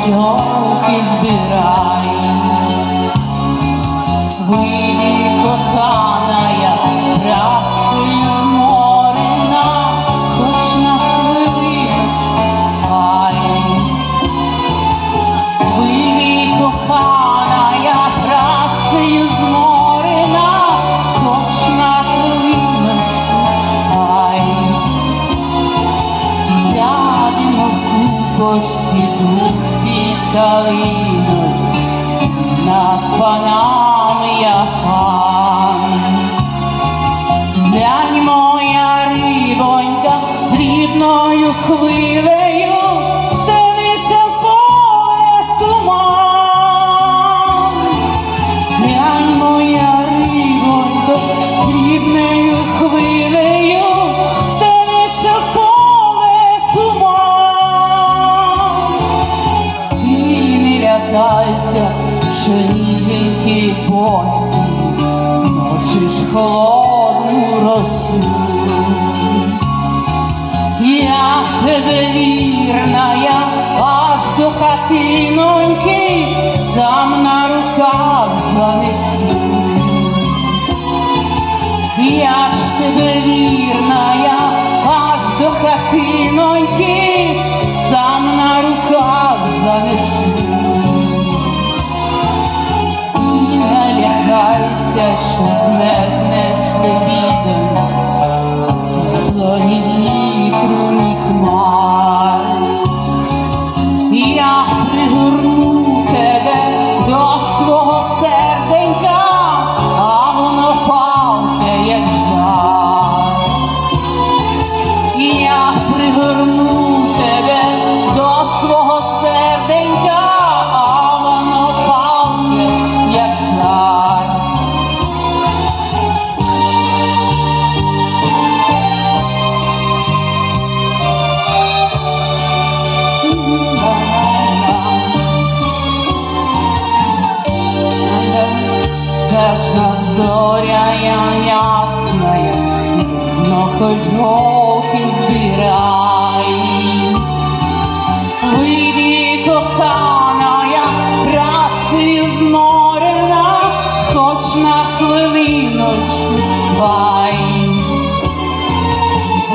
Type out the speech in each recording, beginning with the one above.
хоч голки ви Вийди, під калиною, над панами я пан. Глянь, моя рибонька, срібною хвилею ніженьки босі, ночиш холодну росу. Я тебе вірна, я аж до хатиноньки, сам на руках занесу. Я ж тебе вірна, я аж до хатиноньки, Since ясная, но хоть голки збирай. Вийди, коханая, працею зморена, хоч на хвилиночку бай.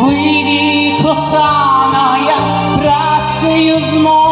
Вийди, коханая, працею зморена,